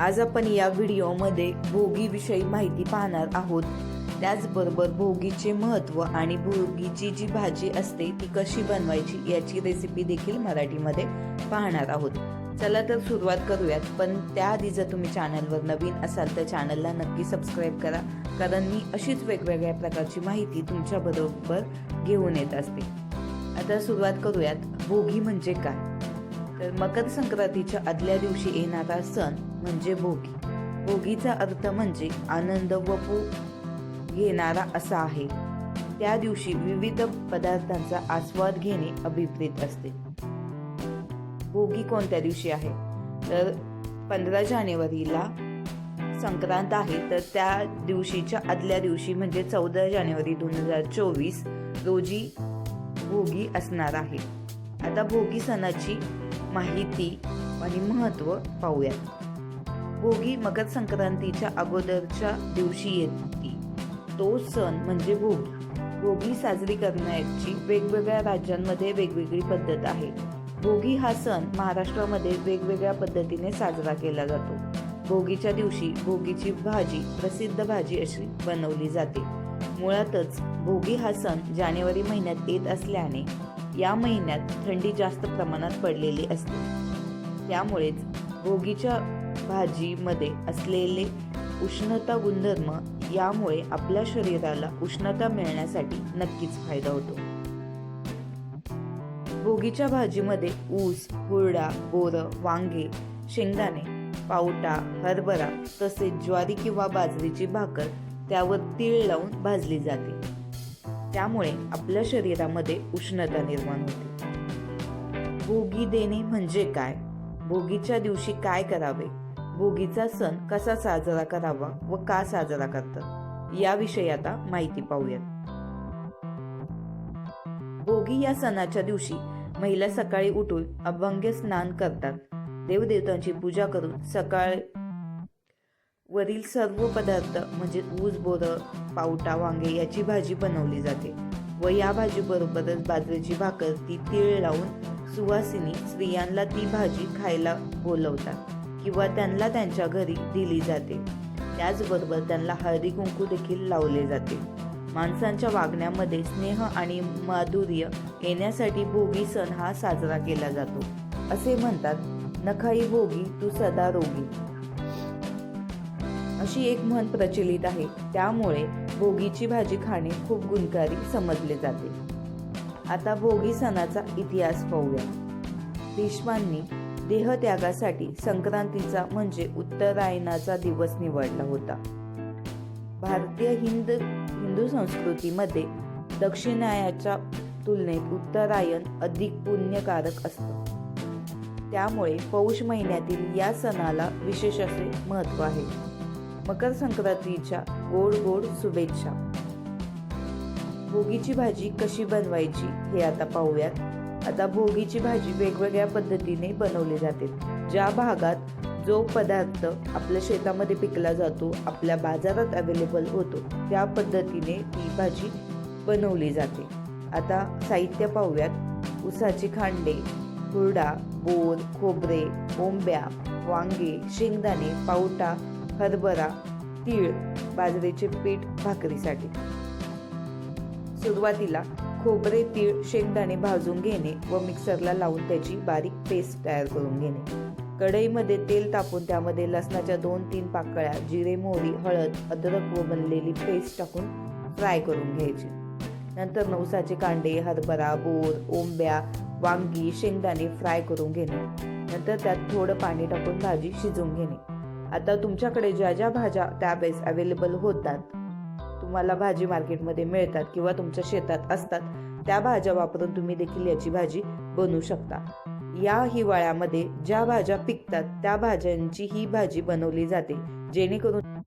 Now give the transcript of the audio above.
आज आपण या व्हिडिओमध्ये भोगीविषयी माहिती पाहणार आहोत. त्याचबरोबर भोगीचे महत्त्व आणि भोगीची जी भाजी असते ती कशी बनवायची याची रेसिपी देखील मराठीमध्ये पाहणार आहोत. चला तर सुरुवात करूयात पण त्याआधी जर तुम्ही चॅनलवर नवीन असाल तर चॅनलला नक्की सबस्क्राईब करा कारण मी अशीच वेगवेगळ्या प्रकारची माहिती तुमच्याबरोबर घेऊन येत असते. आता सुरुवात करूयात भोगी म्हणजे काय? तर मकर संक्रांतीच्या आदल्या दिवशी येणारा सण म्हणजे भोगी. भोगीचा अर्थ म्हणजे आनंद व पू घेणारा असा आहे. त्या दिवशी विविध पदार्थांचा आस्वाद घेणे अभिप्रेत असते. भोगी कोणत्या दिवशी आहे? तर पंधरा जानेवारीला संक्रांत आहे तर त्या दिवशीच्या आदल्या दिवशी म्हणजे चौदा जानेवारी दोन हजार चोवीस रोजी भोगी असणार आहे. आता भोगी सणाची माहिती आणि महत्त्व पाहूयात. भोगी मकर संक्रांतीच्या अगोदरच्या दिवशी येत होती. तो सण म्हणजे भोगी. भोगी साजरी करण्याची वेगवेगळ्या राज्यांमध्ये वेगवेगळी पद्धत आहे. भोगी हा सण महाराष्ट्रामध्ये वेगवेगळ्या पद्धतीने साजरा केला जातो. भोगीच्या दिवशी भोगीची भाजी प्रसिद्ध भाजी अशी बनवली जाते. मुळातच भोगी हा सण जानेवारी महिन्यात येत असल्याने या महिन्यात थंडी जास्त प्रमाणात पडलेली असते. त्यामुळेच भोगीच्या भाजीमध्ये असलेले उष्णता गुणधर्म यामुळे आपल्या शरीराला उष्णता मिळण्यासाठी नक्कीच फायदा होतो. भोगीच्या भाजीमध्ये ऊस हुरडा बोरं वांगे शेंगदाणे पावटा हरभरा तसेच ज्वारी किंवा बाजरीची भाकर त्यावर तीळ लावून भाजली जाते. त्यामुळे आपल्या शरीरामध्ये उष्णता निर्माण होते. भोगी देणे म्हणजे काय? भोगीच्या दिवशी काय करावे? भोगीचा सण कसा साजरा करावा व का साजरा करतात याविषयी आता माहिती पाहूयात. भोगी या सणाच्या दिवशी महिला सकाळी उठून अभंग स्नान करतात. देवदेवतांची पूजा करून सकाळ वरील सर्व पदार्थ म्हणजे ऊस बोरं पावटा वांगे याची भाजी बनवली जाते व या भाजीबरोबरच बाजरीची भाकर ती तीळ लावून सुवासिनी स्त्रियांना ती भाजी खायला बोलवतात. किंवा त्यांना त्यांच्या घरी दिली जाते. त्याचबरोबर त्यांना हळदी कुंकू देखील लावले जाते. माणसांच्या वागण्यामध्ये स्नेह आणि माधुर्य येण्यासाठी भोगी सण हा साजरा केला जातो. असे म्हणतात नखाई भोगी तू सदा रोगी. अशी एक म्हण प्रचलित आहे. त्यामुळे भोगीची भाजी खाणे खूप गुणकारी समजले जाते. आता भोगी सणाचा इतिहास पाहूया. भीष्मांनी देहत्यागासाठी संक्रांतीचा म्हणजे उत्तरायणाचा दिवस निवडला होता. भारतीय हिंद हिंदू संस्कृतीमध्ये दक्षिणायाच्या तुलनेत उत्तरायण अधिक पुण्यकारक असतं. त्यामुळे पौष महिन्यातील या सणाला विशेष असे महत्त्व आहे. मकर संक्रांतीच्या गोड गोड शुभेच्छा. भोगीची भाजी कशी बनवायची हे आता पाहूयात. आता भोगीची भाजी वेगवेगळ्या पद्धतीने बनवली जाते. ज्या भागात जो पदार्थ आपल्या शेतामध्ये पिकला जातो आपल्या बाजारात अवेलेबल होतो त्या पद्धतीने ती भाजी बनवली जाते. आता साहित्य पाहूयात. उसाची खांडे हुरडा बोर खोबरे ओंब्या वांगे शेंगदाणे पावटा हरभरा तीळ बाजरीचे पीठ भाकरीसाठी. सुरुवातीला खोबरे तीळ शेंगदाणे भाजून घेणे व मिक्सरला लावून त्याची बारीक पेस्ट तयार करून घेणे. कढईमध्ये तेल तापून त्यामध्ये लसणाच्या दोन तीन पाकळ्या जिरे मोहरी हळद अद्रक व बनलेली पेस्ट टाकून फ्राय करून घ्यायची. नंतर नवसाचे कांडे हरभरा बोर ओंब्या वांगी शेंगदाणे फ्राय करून घेणे. नंतर त्यात थोडं पाणी टाकून भाजी शिजवून घेणे. आता तुमच्याकडे ज्या ज्या भाज्या त्यावेळेस अवेलेबल होतात तुम्हाला भाजी मार्केटमध्ये मिळतात किंवा तुमच्या शेतात असतात त्या भाज्या वापरून तुम्ही देखील याची भाजी बनवू शकता. या हिवाळ्यामध्ये ज्या भाज्या पिकतात त्या भाज्यांची ही भाजी बनवली जाते जेणेकरून